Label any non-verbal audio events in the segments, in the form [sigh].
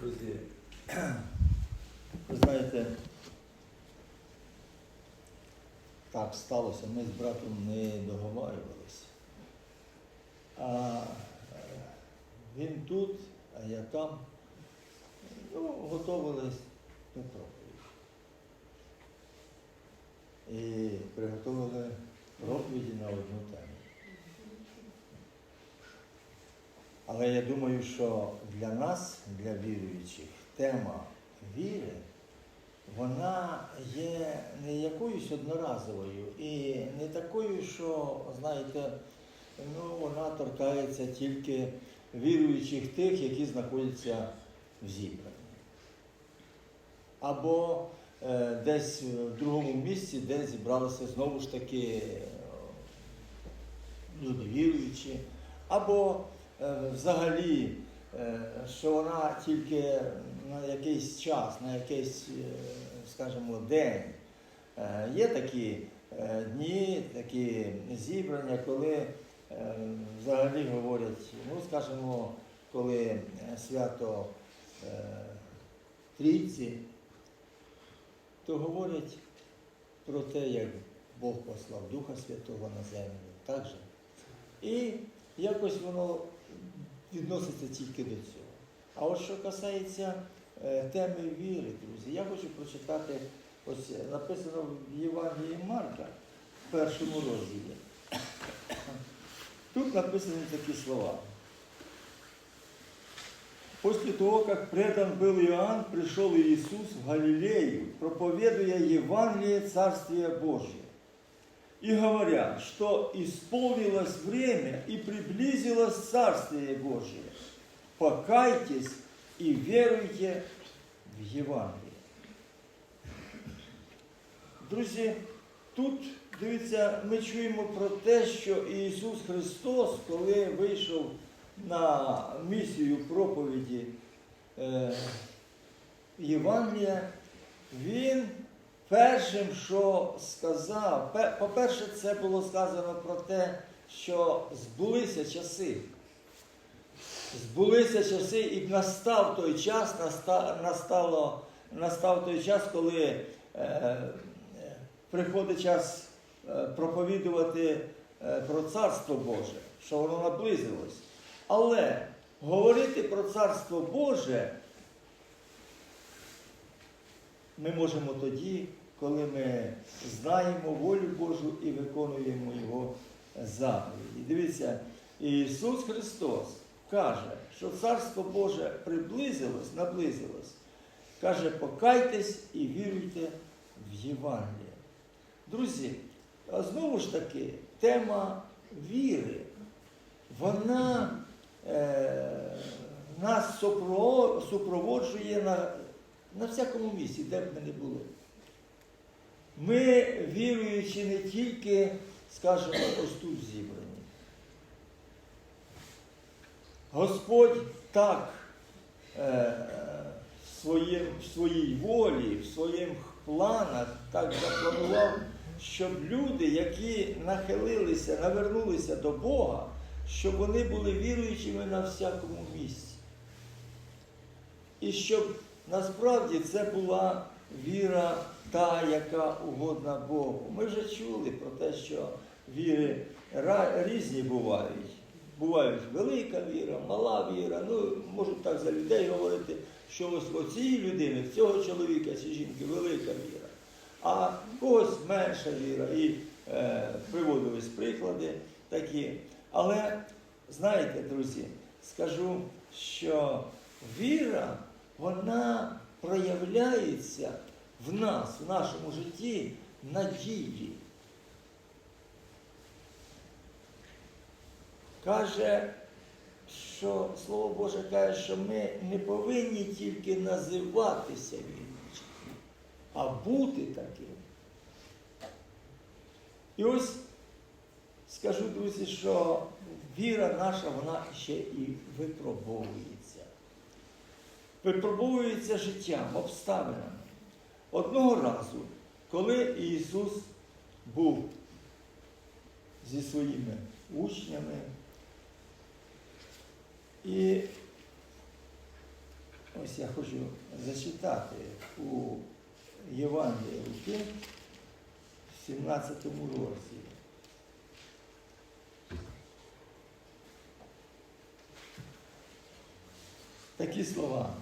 Друзі, ви знаєте, так сталося, ми з братом не договарювалися. А е, він тут, а я там. Ну, готувались до проповіді. І приготували проповіді на одну тему. Але я думаю, що для нас, для віруючих, тема віри, вона є не якоюсь одноразовою і не такою, що, знаєте, ну, вона торкається тільки віруючих тих, які знаходяться в зібранні. Або е, десь в другому місці, де зібралися знову ж таки е, люди віруючі, або взагалі, е, що вона тільки на якийсь час, на якийсь, е, скажімо, день. Е, Є такі е, дні, такі зібрання, коли е, взагалі говорять, ну, скажімо, коли е, свято е, Трійці, то говорять про те, як Бог послав Духа Святого на землю. Так же? І якось воно відноситься тільки до цього. А от що касається е, теми віри, друзі, я хочу прочитати, ось е, написано в Євангелії Марка в першому розділі. Тут написані такі слова. После того, как предан был Иоанн, пришел Иисус в Галилею, проповедуя Евангелие Царствия Божия. И говоря, что исполнилось время и приблизилось Царствие Божие, покайтесь и веруйте в Євангеліє. Друзі, тут, дивіться, ми чуємо про те, що Ісус Христос, коли вийшов на місію проповіді е, Євангелія, Він першим, що сказав, по-перше, це було сказано про те, що збулися часи. Збулися часи і настав той час, настало, настав той час, коли е, приходить час е, проповідувати е, про Царство Боже, що воно наблизилось. Але говорити про Царство Боже ми можемо тоді, коли ми знаємо волю Божу і виконуємо Його заповіді. Дивіться, Ісус Христос каже, що Царство Боже приблизилось, наблизилось. Каже, покайтесь і віруйте в Євангеліє. Друзі, а знову ж таки, тема віри, вона е, нас супроводжує на, на всякому місці, де б ми не були. Ми, віруючи не тільки, скажімо, ось тут зібрані. Господь так е, в, своїм, в своїй волі, в своїх планах так запланував, щоб люди, які нахилилися, навернулися до Бога, щоб вони були віруючими на всякому місці. І щоб насправді це була віра та, яка угодна Богу. Ми вже чули про те, що віри різні бувають. Бувають велика віра, мала віра. Ну, можу так за людей говорити, що ось у цієї людини, в цього чоловіка чи жінки велика віра. А когось менша віра. І е, приводились приклади такі. Але знаєте, друзі, скажу, що віра, вона проявляється в нас, в нашому житті надії. Каже, що Слово Боже каже, що ми не повинні тільки називатися віруючими, а бути таким. І ось скажу, друзі, що віра наша, вона ще і випробовується. Випробовується життям, обставинами. Одного разу, коли Ісус був зі своїми учнями, і ось я хочу зачитати у Євангелії Луки в 17 розділі. Такі слова.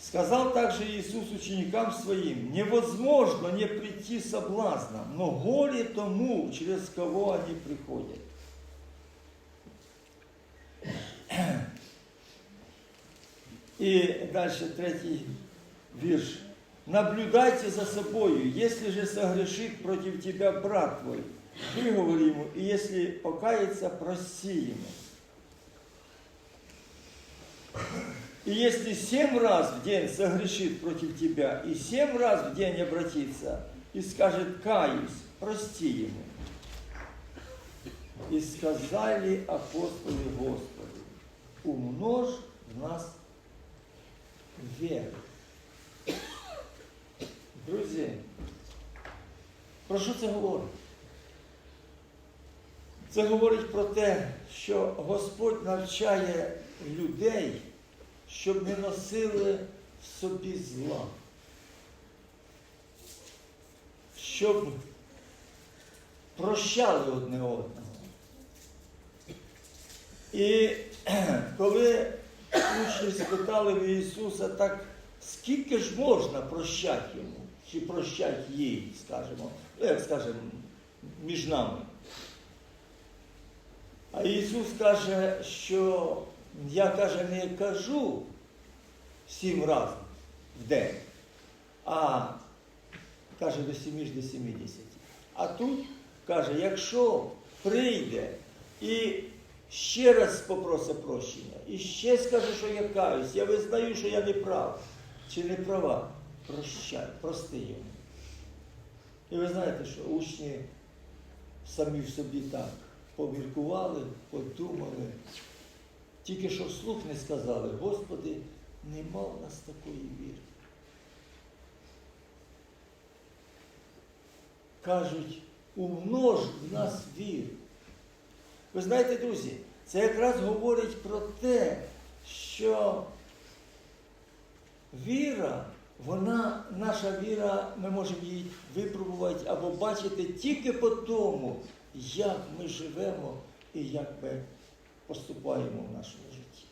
Сказал также Иисус ученикам своим, невозможно не прийти соблазном, но горе тому, через кого они приходят. И дальше третий вирш. Наблюдайте за собою, если же согрешит против тебя брат твой, выговори ему, и если покается, прости ему. И если семь раз в день согрешит против тебя, и семь раз в день обратится, и скажет, каюсь, прости ему. И сказали апостолы Господу, умножь в нас веру. Друзі, про що це говорить? Це говорить про те, що Господь навчає людей, щоб не носили в собі зла. Щоб прощали одне одного. І [clears throat] коли учні спитали в Ісуса, так скільки ж можна прощати йому? Чи прощати їй, скажімо, ну, як скажемо, між нами. А Ісус каже, що я каже, не кажу сім разів в день, а каже до сімі ж до сімдесяти. А тут каже, якщо прийде і ще раз попросить прощення, і ще скаже, що я каюсь, я визнаю, що я не прав чи не права, прощай, прости йому. І ви знаєте, що учні самі в собі так поміркували, подумали, тільки що вслух не сказали, Господи, нема в нас такої віри. Кажуть, умнож в нас віру. Ви знаєте, друзі, це якраз говорить про те, що віра, вона, наша віра, ми можемо її випробувати або бачити тільки по тому, як ми живемо і як ми поступаємо в нашому житті.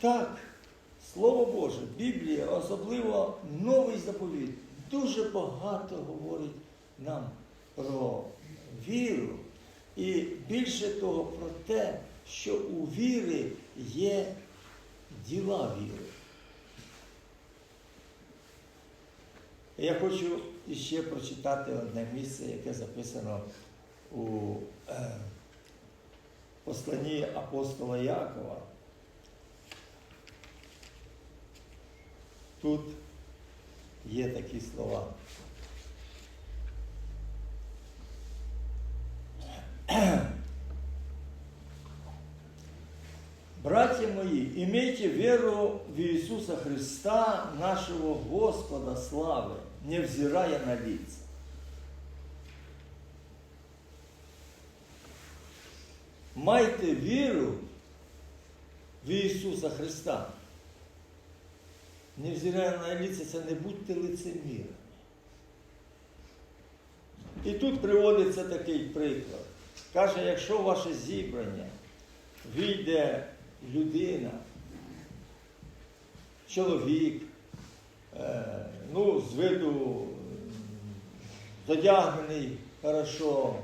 Так, Слово Боже, Біблія, особливо новий заповіт, дуже багато говорить нам про віру і більше того про те, що у віри є діла віри. Я хочу ще прочитати одне місце, яке записано у е, посланні апостола Якова. Тут є такі слова. Братья мои, имейте веру в Иисуса Христа, нашего Господа славы, невзирая на лица. Майте віру в Ісуса Христа. Невзирая на лица, це не будьте лицемірами. І тут приводиться такий приклад. Каже, якщо ваше зібрання війде людина, чоловік, е, ну, з виду задягнений хорошо,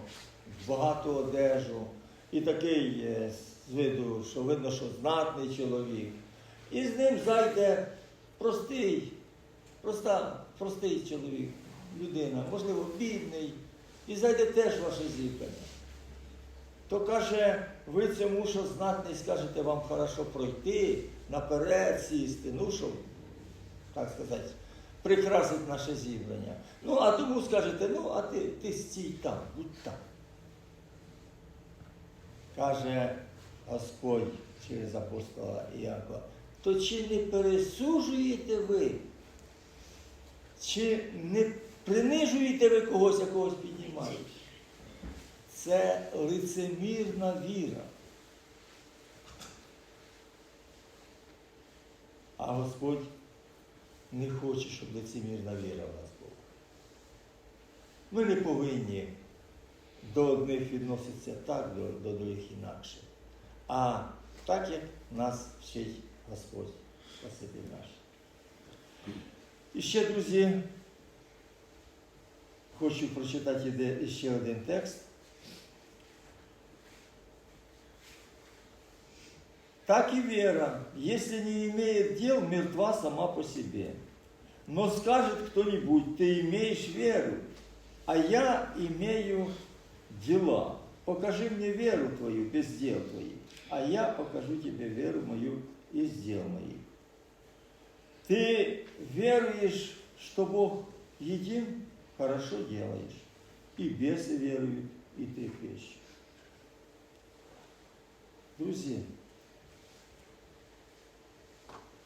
в багату одежу, і такий з виду, що видно, що знатний чоловік. І з ним зайде простий, проста, простий чоловік, людина, можливо, бідний, і зайде теж ваше зібрання то каже, ви цьому, що знатний, скажете, вам хорошо пройти, наперед сісти, ну щоб, так сказати, прикрасить наше зібрання. Ну, а тому скажете, ну, а ти, ти стій там, будь там каже Господь через апостола Іакова, то чи не пересуджуєте ви, чи не принижуєте ви когось, якогось когось піднімаєте? Це лицемірна віра. А Господь не хоче, щоб лицемірна віра в нас була. Ми не повинні до одних відноситися так, до, до других інакше. А так, як нас вчить Господь, Спасибі наш. І ще, друзі, хочу прочитати іде- ще один текст. Так и вера, если не имеет дел, мертва сама по себе. Но скажет кто-нибудь, ты имеешь веру, а я имею дела. Покажи мне веру твою без дел твоих, а я покажу тебе веру мою из дел моих. Ты веруешь, что Бог един, хорошо делаешь. И бесы веруют, и ты пищу. Друзі,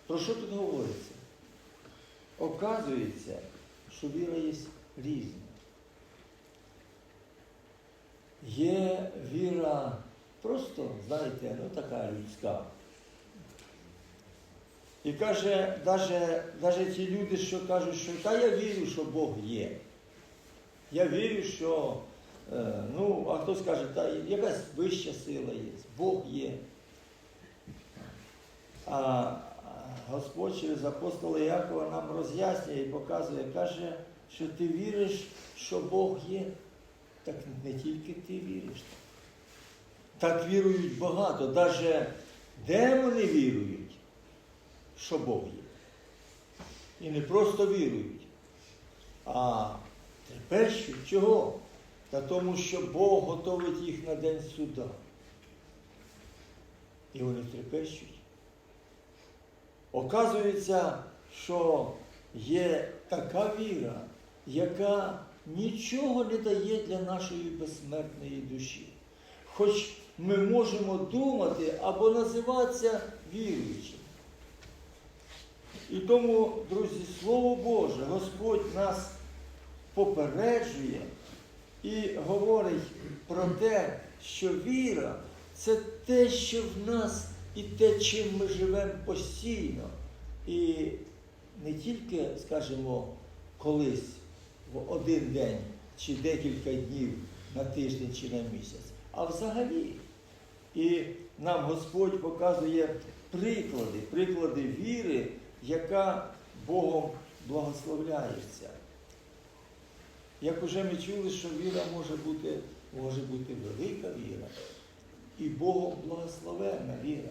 про що тут говориться? Оказується, що віра є різна. Є віра просто, знаєте, ну така людська. І каже, навіть ті люди, що кажуть, що та я вірю, що Бог є. Я вірю, що, е, ну, а хто скаже, та якась вища сила є, Бог є. А Господь через апостола Якова нам роз'яснює і показує, каже, що ти віриш, що Бог є. Так не тільки ти віриш. Так вірують багато. Навіть демони вірують, що Бог є. І не просто вірують, а трепещуть. Чого? Та тому, що Бог готовить їх на день суда. І вони трепещуть. Оказується, що є така віра, яка нічого не дає для нашої безсмертної душі. Хоч ми можемо думати або називатися віруючим. І тому, друзі, Слово Боже, Господь нас попереджує і говорить про те, що віра це те, що в нас і те, чим ми живемо постійно. І не тільки, скажімо, колись один день чи декілька днів на тиждень чи на місяць, а взагалі. І нам Господь показує приклади, приклади віри, яка Богом благословляється. Як уже ми чули, що віра може бути, може бути велика віра і Богом благословенна віра.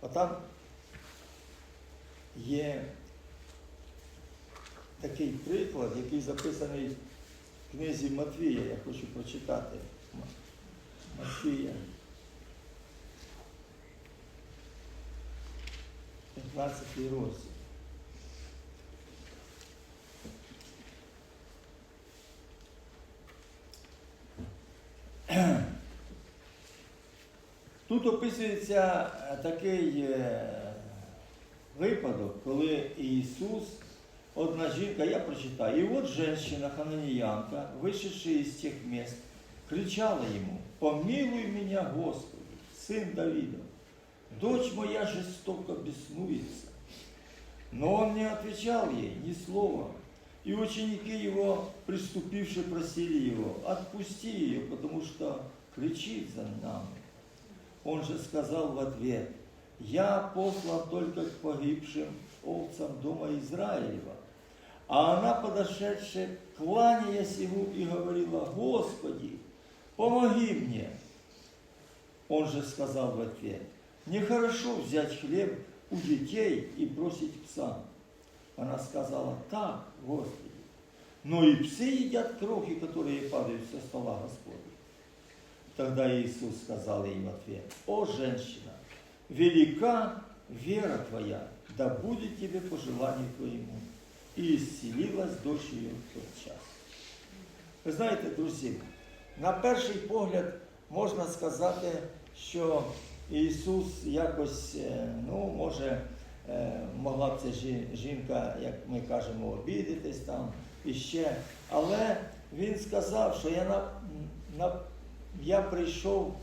А там є такий приклад, який записаний в книзі Матвія, я хочу прочитати. Матвія. 15 розділ. Тут описується е, такий е, випадок, коли Ісус, одна жінка, я прочитаю, и вот женщина хананеянка, вышедшая из тех мест, кричала ему, помилуй меня, Господи, сын Давидов, дочь моя жестоко беснуется. Но он не отвечал ей ни слова. И ученики его, приступившие, просили его, отпусти ее, потому что кричит за нами. Он же сказал в ответ, я послан только к погибшим овцам дома Израилева. А она, подошедшая, кланяясь ему и говорила, Господи, помоги мне. Он же сказал в ответ, нехорошо взять хлеб у детей и бросить псам. Она сказала, так, Господи, но и псы едят крохи, которые падают со стола Господа. Тогда Иисус сказал ей в ответ, «О, женщина, велика вера твоя, да будет тебе по желанию твоему». І дочь її в той час. Ви знаєте, друзі, на перший погляд можна сказати, що Ісус якось, е, ну, може, е, могла б ця жінка, як ми кажемо, обідатись там іще. Але Він сказав, що я на, на я прийшов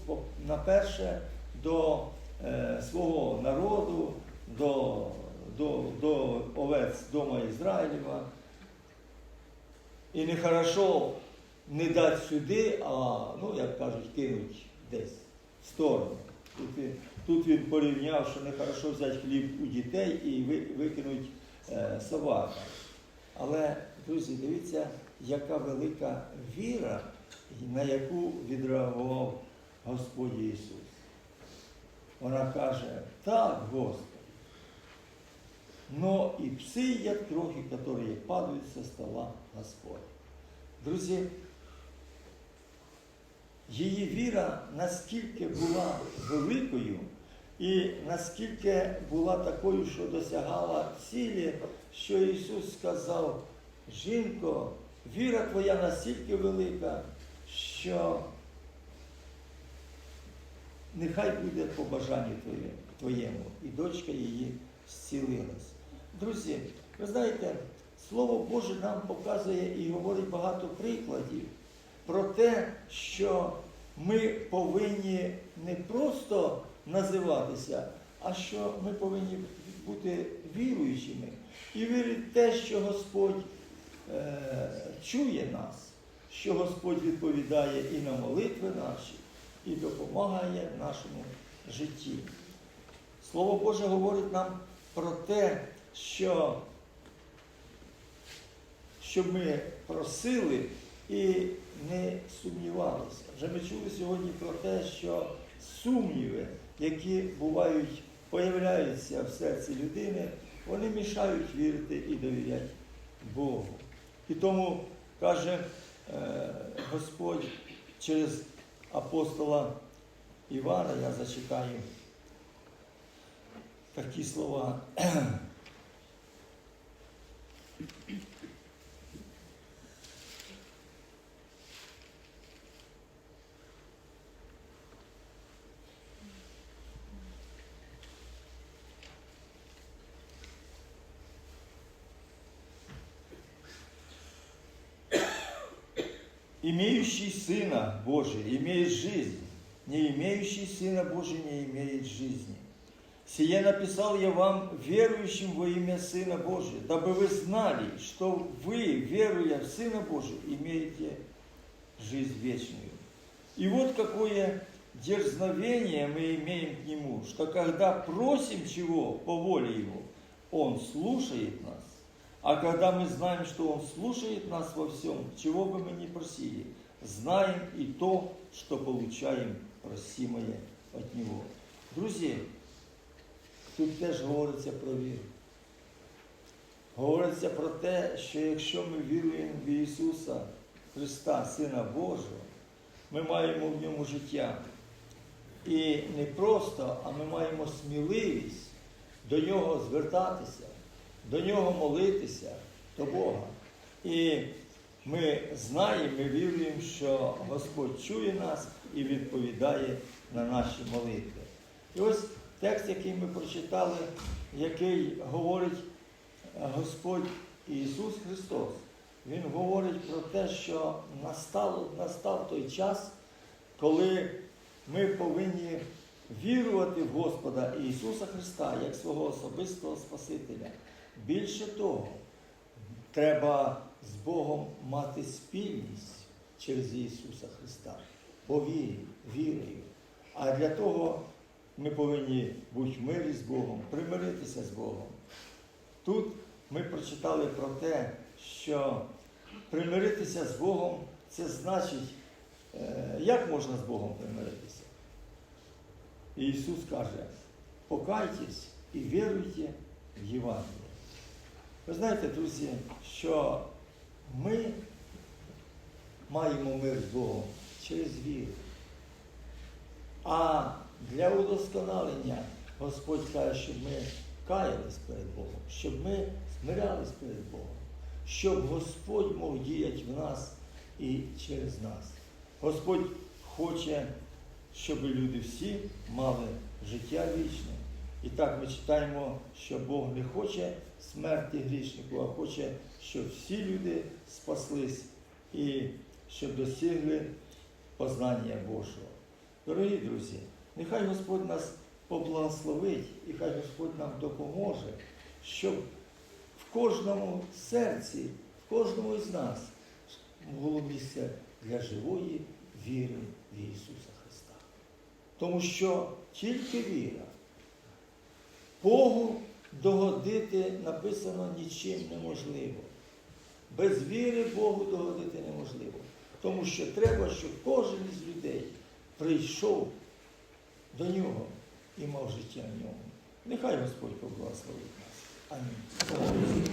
на перше до е, свого народу, до, до, до овець дома Ізраїлєва. І нехорошо не дати сюди, а, ну, як кажуть, кинуть десь в сторону. Тут він, тут він порівняв, що нехорошо взяти хліб у дітей і ви- викинуть е, собака. Але, друзі, дивіться, яка велика віра, на яку відреагував Господь Ісус. Вона каже, так, Господи, но і пси їдять крохи, які падають со стола Господь. Друзі, її віра наскільки була великою і наскільки була такою, що досягала цілі, що Ісус сказав, жінко, віра твоя настільки велика, що нехай буде по бажанню твоєму. І дочка її зцілилась. Друзі, ви знаєте, Слово Боже нам показує і говорить багато прикладів про те, що ми повинні не просто називатися, а що ми повинні бути віруючими і вірити в те, що Господь е, чує нас, що Господь відповідає і на молитви наші, і допомагає нашому житті. Слово Боже говорить нам про те, що щоб ми просили і не сумнівалися. Вже ми чули сьогодні про те, що сумніви, які бувають, появляються в серці людини, вони мішають вірити і довіряти Богу. І тому каже е, Господь через апостола Івана, я зачитаю такі слова. Имеющий Сына Божия имеет жизнь, не имеющий Сына Божия не имеет жизни. Сие написал я вам, верующим во имя Сына Божия, дабы вы знали, что вы, веруя в Сына Божия, имеете жизнь вечную. И вот какое дерзновение мы имеем к Нему, что когда просим чего по воле Его, Он слушает нас. А когда мы знаем, что Он слушает нас во всем, чего бы мы ни просили, знаем и то, что получаем просимое от Него. Друзі, тут теж говориться про віру. Говориться про те, що якщо ми віруємо в Ісуса Христа, Сина Божого, ми маємо в ньому життя. І не просто, а ми маємо сміливість до Нього звертатися, до Нього молитися, до Бога. І ми знаємо, ми віруємо, що Господь чує нас і відповідає на наші молитви. І ось текст, який ми прочитали, який говорить Господь Ісус Христос. Він говорить про те, що настало, настав той час, коли ми повинні вірувати в Господа Ісуса Христа як свого особистого Спасителя. Більше того, треба з Богом мати спільність через Ісуса Христа, по вірі, вірою. А для того ми повинні бути в мирі з Богом, примиритися з Богом. Тут ми прочитали про те, що примиритися з Богом це значить, е, як можна з Богом примиритися? І Ісус каже, покайтесь і віруйте в Євангеліє. Ви знаєте, друзі, що ми маємо мир з Богом через віру. А для удосконалення Господь каже, щоб ми каялись перед Богом, щоб ми смирялись перед Богом, щоб Господь мог діяти в нас і через нас. Господь хоче, щоб люди всі мали життя вічне. І так ми читаємо, що Бог не хоче смерті грішнику, а хоче, щоб всі люди спаслись і щоб досягли познання Божого. Дорогі друзі, нехай Господь нас поблагословить і хай Господь нам допоможе, щоб в кожному серці, в кожному із нас було місце для живої віри в Ісуса Христа. Тому що тільки віра. Богу догодити написано нічим неможливо. Без віри Богу догодити неможливо. Тому що треба, щоб кожен із людей прийшов до нього і мав життя в ньому. Нехай Господь поблагословить нас. Амінь.